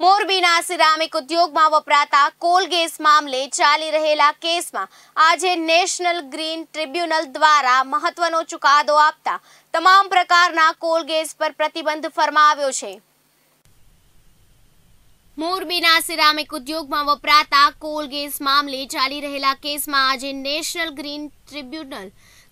મોરબીના સિરામિક ઉદ્યોગમાં વપરાતા કોલ મામલે ચાલી રહેલા કેસમાં આજે નેશનલ ગ્રીન ટ્રિબ્યુનલ દ્વારા મહત્વનો ચુકાદો આપતા તમામ પ્રકારના કોલ ગેસ પર પ્રતિબંધ ફરમાવ્યો છે. મોરબીના સિરામિક ઉદ્યોગમાં વપરાતા કોલ ગેસ મામલે ચાલી રહેલા કેસમાં આજે નેશનલ ગ્રીન ટ્રિબ્યુનલ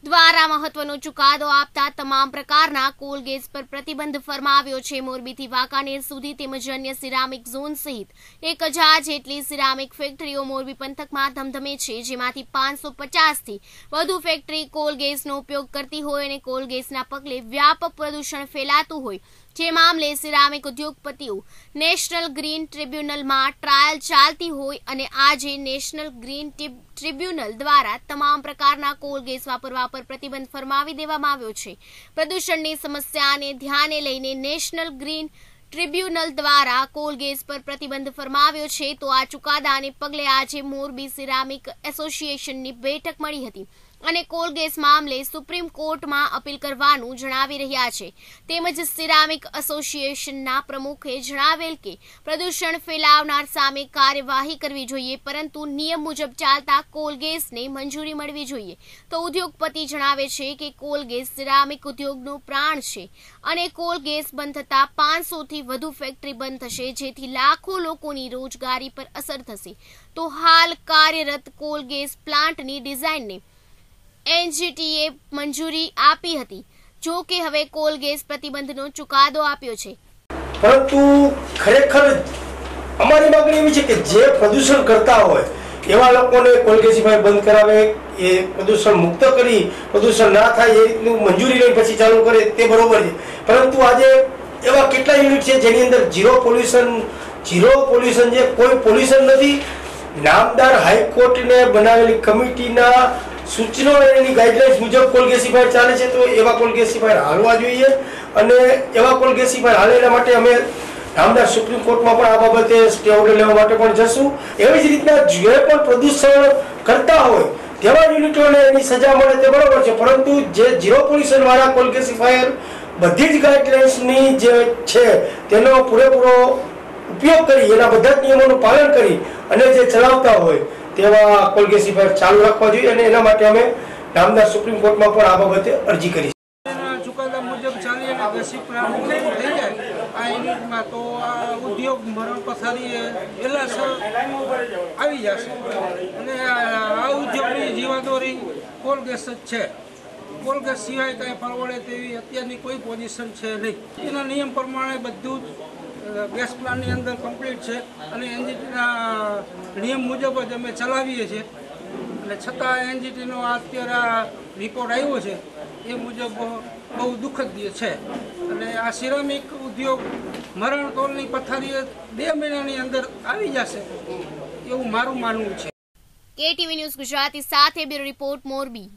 દ્વારા મહત્વનો ચુકાદો આપતા તમામ પ્રકારના કોલ ગેસ પર પ્રતિબંધ ફરમાવ્યો છે. મોરબીથી વાંકાનેર સુધી તેમજ અન્ય સિરામિક ઝોન સહિત એક હજાર જેટલી સિરામિક ફેક્ટરીઓ મોરબી પંથકમાં ધમધમે છે. જેમાંથી પાંચસો પચાસથી વધુ ફેક્ટરી કોલ ગેસનો ઉપયોગ કરતી હોય અને કોલ ગેસના પગલે વ્યાપક પ્રદૂષણ ફેલાતું હોય જે મામલે સિરામિક ઉદ્યોગપતિઓ નેશનલ ગ્રીન ટ્રિબ્યુનલમાં ટ્રાયલ ચાલતી હોય અને આજે નેશનલ ગ્રીન ટ્રિબ્યુનલ દ્વારા તમામ પ્રકારના કોલ ગેસ વાપરવા પર પ્રતિબંધ ફરમાવી દેવામાં આવ્યો છે. પ્રદૂષણની સમસ્યાને ધ્યાને લઈને નેશનલ ગ્રીન ટ્રિબ્યુનલ દ્વારા કોલ ગેસ પર પ્રતિબંધ ફરમાવ્યો છે. તો આ ચુકાદાને પગલે આજે મોરબી સિરામિક એસોસિએશનની બેઠક મળી હતી. અને કોલગેસ મામલે સુપ્રીમ કોર્ટમાં અપીલ કરવાનું જણાવી રહ્યા છે. તેમજ સિરામિક એસોસિએશનના પ્રમુખે જણાવેલ કે, પ્રદૂષણ ફેલાવનાર સામે કાર્યવાહી કરવી જોઈએ, પરંતુ નિયમ મુજબ ચાલતા કોલગેસને મંજૂરી મળવી જોઈએ. તો ઉદ્યોગપતિ જણાવે છે કે કોલગેસ સિરામિક ઉદ્યોગનો પ્રાણ છે અને કોલ ગેસ બંધ થતા પાંચસોથી વધુ ફેક્ટરી બંધ થશે, જેથી લાખો લોકોની રોજગારી પર અસર થશે. તો હાલ કાર્યરત કોલગેસ પ્લાન્ટની ડિઝાઇનને એનજીટીએ મંજૂરી આપી હતી. જો કે હવે કોલ ગેસ પ્રતિબંધનો ચુકાદો આપ્યો છે. પરંતુ ખરેખર અમારી માંગણી એવી છે કે જે પ્રદૂષણ કરતા હોય, એવા લોકોને કોલગેસીફાઈ બંધ કરાવે, એ પ્રદૂષણ મુક્ત કરી, પ્રદૂષણ ના થાય, એ રીતનું મંજૂરી લઈ પછી ચાલુ કરે, તે બરોબર છે. પરંતુ આજે એવા કેટલા યુનિટ છે જેની અંદર ઝીરો પોલ્યુશન ઝીરો પોલ્યુશન છે કોઈ પોલ્યુશન નથી, નામદાર હાઈકોર્ટને બનાવેલી કમિટીના સૂચનો એની ગાઈડલાઇન્સ મુજબ કોલગેસીફાઈ ચાલે છે તો એવા કોલગેસીફાઈ હાલવા જોઈએ અને એવા કોલગેસીફાઈ હાલે એના માટે અમે રામદાસ સુપ્રીમ કોર્ટમાં પણ આ બાબતે સ્ટે ઓર્ડર લેવા માટે પણ જશું. એવી જ રીતના જે પણ પ્રદૂષણ કરતા હોય તેવા યુનિટોને એની સજા મળે તે બરાબર છે. પરંતુ જે ઝીરો પોલ્યુશન વાળા કોલગેસીફાયર બધી જ ગાઈડલાઇન્સની જે છે તેનો પૂરેપૂરો ઉપયોગ કરી, એના બધા જ નિયમોનું પાલન કરી અને જે ચલાવતા હોય તેવા કોલગેસીફાયર ચાલુ રાખવા જોઈએ અને એના માટે અમે નામદાર સુપ્રીમ કોર્ટમાં પણ આ બાબતે અરજી કરી ચુકાદા મુજબ ચાલી અને ગસી પ્લાન્ટ થઈ જાય આ યુનિટમાં તો આ ઉદ્યોગ મરણ પથારીએ વહેલા આવી જશે. અને આ ઉદ્યોગની જીવાદોરી કોલગેસ જ છે. કોલગેસ સિવાય કાંઈ પરવડે તેવી અત્યારની કોઈ પોઝિશન છે નહીં. એના નિયમ પ્રમાણે બધું જ ગેસ પ્લાન્ટની અંદર કમ્પ્લીટ છે અને એનજીટીના નિયમ મુજબ જ અમે ચલાવીએ છીએ. અને છતાં એનજીટીનો અત્યારે રિપોર્ટ આવ્યો છે, એ મુજબ બહુ દુઃખદ છે. અને આ સિરામિક ઉદ્યોગ મરણ તોલની પથારીએ બે મહિનાની અંદર આવી જશે, એવું મારું માનવું છે. કેટીવી ન્યૂઝ ગુજરાતી સાથે બ્યુરો રિપોર્ટ મોરબી.